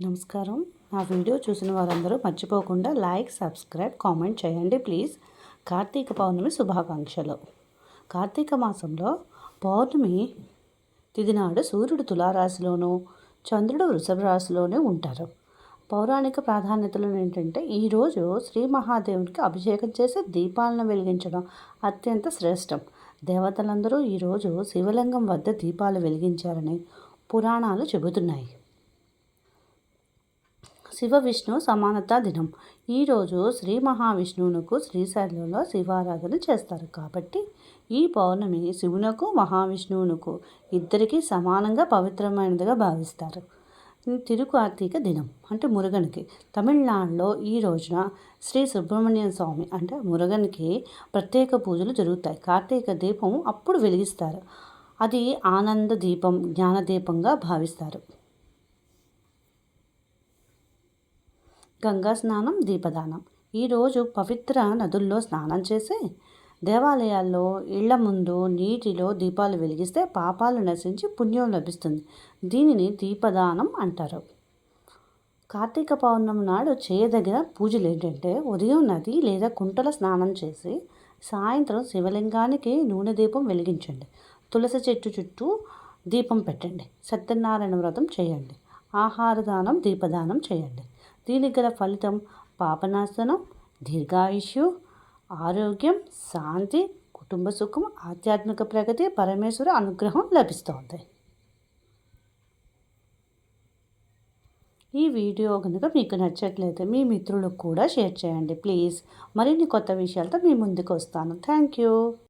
నమస్కారం. నా వీడియో చూసిన వారందరూ మర్చిపోకుండా లైక్ సబ్స్క్రైబ్ కామెంట్ చేయండి ప్లీజ్. కార్తీక పౌర్ణమి శుభాకాంక్షలు. కార్తీక మాసంలో పౌర్ణమి తిదినాడు సూర్యుడు తులారాశిలోనూ చంద్రుడు వృషభ రాశిలోనే ఉంటారు. పౌరాణిక ప్రాధాన్యతలు ఏంటంటే ఈరోజు శ్రీ మహాదేవునికి అభిషేకం చేసి దీపాలను వెలిగించడం అత్యంత శ్రేష్టం. దేవతలందరూ ఈరోజు శివలింగం వద్ద దీపాలు వెలిగించారని పురాణాలు చెబుతున్నాయి. శివ విష్ణు సమానత దినం. ఈరోజు శ్రీ మహావిష్ణువునకు శ్రీశైలంలో శివారాధన చేస్తారు. కాబట్టి ఈ పౌర్ణమి శివునకు మహావిష్ణువునకు ఇద్దరికీ సమానంగా పవిత్రమైనదిగా భావిస్తారు. తిరుకార్తీక దినం అంటే మురుగనికి. తమిళనాడులో ఈ రోజున శ్రీ సుబ్రహ్మణ్య స్వామి అంటే మురుగనికి ప్రత్యేక పూజలు జరుగుతాయి. కార్తీక దీపం అప్పుడు వెలిగిస్తారు. అది ఆనంద దీపం జ్ఞాన దీపంగా భావిస్తారు. గంగా స్నానం దీపదానం. ఈరోజు పవిత్ర నదుల్లో స్నానం చేసి దేవాలయాల్లో ఇళ్ళ ముందు నీటిలో దీపాలు వెలిగిస్తే పాపాలు నశించి పుణ్యం లభిస్తుంది. దీనిని దీపదానం అంటారు. కార్తీక పౌర్ణమి నాడు చేయదగిన పూజలు ఏంటంటే ఉదయం నది లేదా కుంటల స్నానం చేసి సాయంత్రం శివలింగానికి నూనె దీపం వెలిగించండి. తులసి చెట్టు చుట్టూ దీపం పెట్టండి. సత్యనారాయణ వ్రతం చేయండి. ఆహార దానం దీపదానం చేయండి. దీనికి గల ఫలితం పాపనాశనం దీర్ఘాయుష్యు ఆరోగ్యం శాంతి కుటుంబ సుఖం ఆధ్యాత్మిక ప్రగతి పరమేశ్వర అనుగ్రహం లభిస్తుంది. ఈ వీడియో కనుక మీకు నచ్చట్లయితే మీ మిత్రులకు కూడా షేర్ చేయండి. ప్లీజ్ మరిన్ని కొత్త విషయాలతో మీ ముందుకు వస్తాను. Thank you.